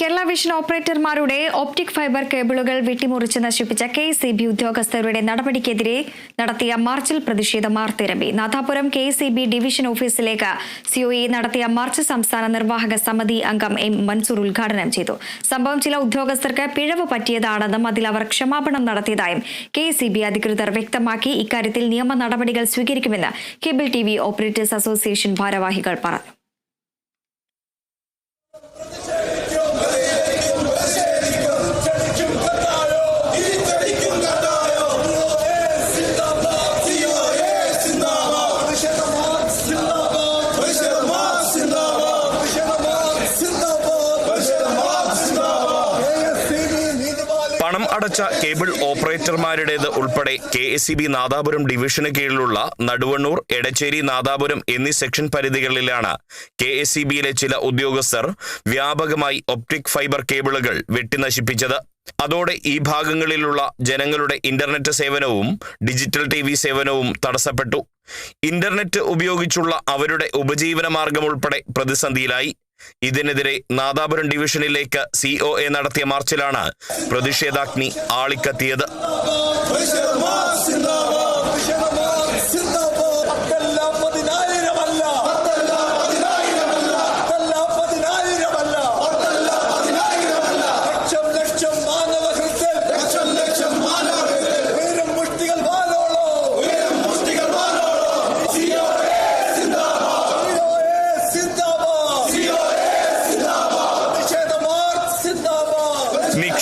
Kerala vision ഓപ്പറേറ്റർമാരുടെ optic fibre കേബിളുകൾ വെട്ടിമുറിച്ച് നശിപ്പിച്ച കെ സി ബി ഉദ്യോഗസ്ഥരുടെ നടപടിക്കെതിരെ നടത്തിയ മാർച്ചിൽ പ്രതിഷേധം ആർത്തിരമ്പി. Nadapuram K C B division ഓഫീസിലേക്ക് സിഒഇ നടത്തിയ മാർച്ച് സംസ്ഥാന നിർവാഹക സമിതി അംഗം എം മൻസൂർ ഉദ്ഘാടനം ചെയ്തു. സംഭവം ചില ഉദ്യോഗസ്ഥർക്ക് പിഴവ് പറ്റിയതാണെന്നും അതിൽ അവർ ക്ഷമാപണം നടത്തിയതായും കെ സി ബി അധികൃതർ വ്യക്തമാക്കി ഇക്കാര്യത്തിൽ നിയമ നടപടികൾ സ്വീകരിക്കുമെന്ന് കേബിൾ ടി ഓപ്പറേറ്റേഴ്സ് അസോസിയേഷൻ ഭാരവാഹികൾ പറഞ്ഞു. അടച്ച കേബിൾ ഓപ്പറേറ്റർമാരുടേത് ഉൾപ്പെടെ K S C B Nadapuram ഡിവിഷന് കീഴിലുള്ള നടുവണ്ണൂർ എടച്ചേരി നാദാപുരം എന്നീ സെക്ഷൻ പരിധികളിലാണ് കെ എസ് സി ബിയിലെ ചില ഉദ്യോഗസ്ഥർ വ്യാപകമായി ഒപ്റ്റിക് ഫൈബർ കേബിളുകൾ വെട്ടിനശിപ്പിച്ചത്. അതോടെ ഈ ഭാഗങ്ങളിലുള്ള ജനങ്ങളുടെ ഇന്റർനെറ്റ് സേവനവും ഡിജിറ്റൽ ടി വി സേവനവും തടസ്സപ്പെട്ടു. ഇന്റർനെറ്റ് ഉപയോഗിച്ചുള്ള അവരുടെ ഉപജീവന മാർഗം ഉൾപ്പെടെ പ്രതിസന്ധിയിലായി. ഇതിനെതിരെ നാദാപുരം ഡിവിഷനിലേക്ക് സിഒ എ നടത്തിയ മാർച്ചിലാണ് പ്രതിഷേധാഗ്നി ആളിക്കത്തിയത്.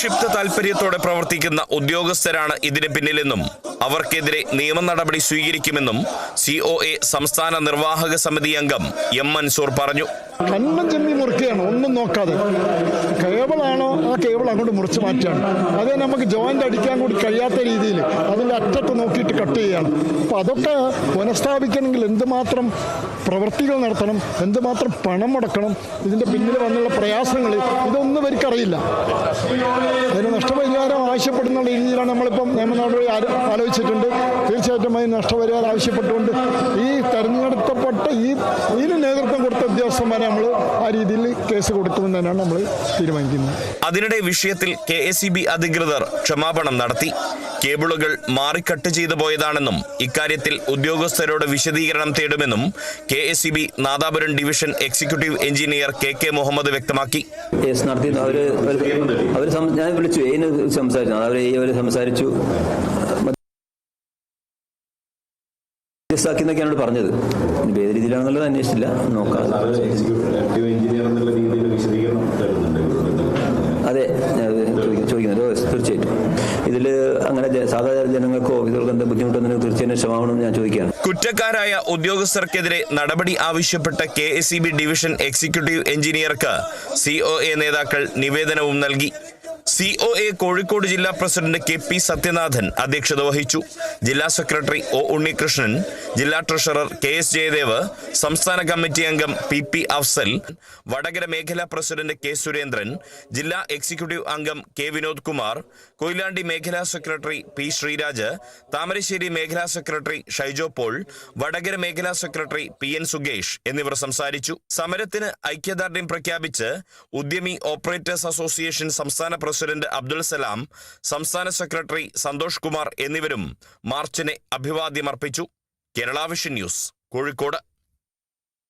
നിക്ഷിപ്ത താൽപര്യത്തോടെ പ്രവർത്തിക്കുന്ന ഉദ്യോഗസ്ഥരാണ് ഇതിന് പിന്നിലെന്നും അവർക്കെതിരെ നിയമ നടപടി സ്വീകരിക്കുമെന്നും സി സംസ്ഥാന നിർവാഹക സമിതി അംഗം എം മൻസൂർ പറഞ്ഞു. കണ്ണം ചെമ്മി മുറിക്കുകയാണ് ഒന്നും നോക്കാതെ. കേബിളാണോ? ആ കേബിൾ അങ്ങോട്ട് മുറിച്ച് മാറ്റുകയാണ്. അത് നമുക്ക് ജോയിന്റ് അടിക്കാൻ കൂടി കഴിയാത്ത രീതിയിൽ അതിന്റെ അറ്റത്ത് നോക്കിയിട്ട് കട്ട് ചെയ്യുകയാണ്. അപ്പോൾ അതൊക്കെ പുനഃസ്ഥാപിക്കണമെങ്കിൽ എന്തുമാത്രം പ്രവൃത്തികൾ നടത്തണം എന്തുമാത്രം പണം മുടക്കണം ഇതിന്റെ പിന്നിൽ വന്നുള്ള പ്രയാസങ്ങൾ ഇതൊന്നും ഇവർക്കറിയില്ല. അതിന് നഷ്ടപരിഹാരം ആവശ്യപ്പെടുന്ന രീതിയിലാണ് നമ്മളിപ്പം നിയമ നടപടി ആലോ- ആലോചിച്ചിട്ടുണ്ട്. തീർച്ചയായിട്ടും അതിന് നഷ്ടപരിഹാരം ആവശ്യപ്പെട്ടുകൊണ്ട് ഈ തെരഞ്ഞെടുക്കപ്പെട്ട ഈ ഇതിന് നേതൃത്വം കൊടുത്ത ഉദ്യോഗസ്ഥന്മാരെ നമ്മൾ ആ രീതിയിൽ കേസ് കൊടുക്കുമെന്ന് തന്നെയാണ് നമ്മൾ തീരുമാനിക്കുന്നത്. അതിനിടെ വിഷയത്തിൽ കെ എസ് സി ബി അധികൃതർ ക്ഷമാപണം നടത്തി. കേബിളുകൾ മാറി കട്ട് ചെയ്തു പോയതാണെന്നും ഇക്കാര്യത്തിൽ ഉദ്യോഗസ്ഥരോട് വിശദീകരണം തേടുമെന്നും K S C B Nadapuram division executive engineer K K Muhammad വ്യക്തമാക്കി. കേസ് നടത്തി. അവർ അവർ ഞാൻ വിളിച്ചു. സംസാരിച്ചു. അവർ അവർ സംസാരിച്ചു. കേസാക്കി എന്നൊക്കെയാണ് പറഞ്ഞത്. ഇനി ഏത് രീതിയിലാണെന്നുള്ളത് അന്വേഷിച്ചില്ല. നോക്കാം. എക്സിക്യൂട്ടീവ് എഞ്ചിനീയർ എന്നുള്ള രീതിയിൽ വിശദീകരണം തരുന്നുണ്ട് അതെ ഞാൻ ചോദിക്കുന്നു ചോദിക്കുന്നുണ്ട്. ഓ, തീർച്ചയായിട്ടും. ഇതിൽ അങ്ങനെ സാധാരണ ജനങ്ങൾക്കോ ഇതുകൾക്ക് എന്താ ബുദ്ധിമുട്ടൊന്നും തീർച്ചയായും ക്ഷമാവണം ഞാൻ ചോദിക്കുകയാണ്. കുറ്റക്കാരായ ഉദ്യോഗസ്ഥർക്കെതിരെ നടപടി ആവശ്യപ്പെട്ട K S C B division executive എഞ്ചിനീയർക്ക് CO A നേതാക്കൾ നിവേദനവും നൽകി. സിഒ എ കോഴിക്കോട് ജില്ലാ പ്രസിഡന്റ് കെ പി സത്യനാഥൻ അധ്യക്ഷത വഹിച്ചു. ജില്ലാ സെക്രട്ടറി ഒ ഉണ്ണികൃഷ്ണൻ ജില്ലാ ട്രഷറർ കെ എസ് ജയദേവ് സംസ്ഥാന കമ്മിറ്റി അംഗം പി പി അഫ്സൽ വടകര മേഖലാ പ്രസിഡന്റ് കെ സുരേന്ദ്രൻ ജില്ലാ എക്സിക്യൂട്ടീവ് അംഗം കെ വിനോദ് കുമാർ കൊയിലാണ്ടി മേഖലാ സെക്രട്ടറി പി ശ്രീരാജ് താമരശ്ശേരി മേഖലാ സെക്രട്ടറി ഷൈജോ പോൾ വടകര മേഖലാ സെക്രട്ടറി പി എൻ സുഗേഷ് എന്നിവർ സംസാരിച്ചു. സമരത്തിന് ഐക്യദാർഢ്യം പ്രഖ്യാപിച്ച് ഉദ്യമി ഓപ്പറേറ്റേഴ്സ് അസോസിയേഷൻ സംസ്ഥാന പ്രസിഡന്റ് അബ്ദുൽ സലാം സംസ്ഥാന സെക്രട്ടറി സന്തോഷ് കുമാർ എന്നിവരും മാർച്ചിനെ അഭിവാദ്യമർപ്പിച്ചു. Kerala Vision news Kozhikode.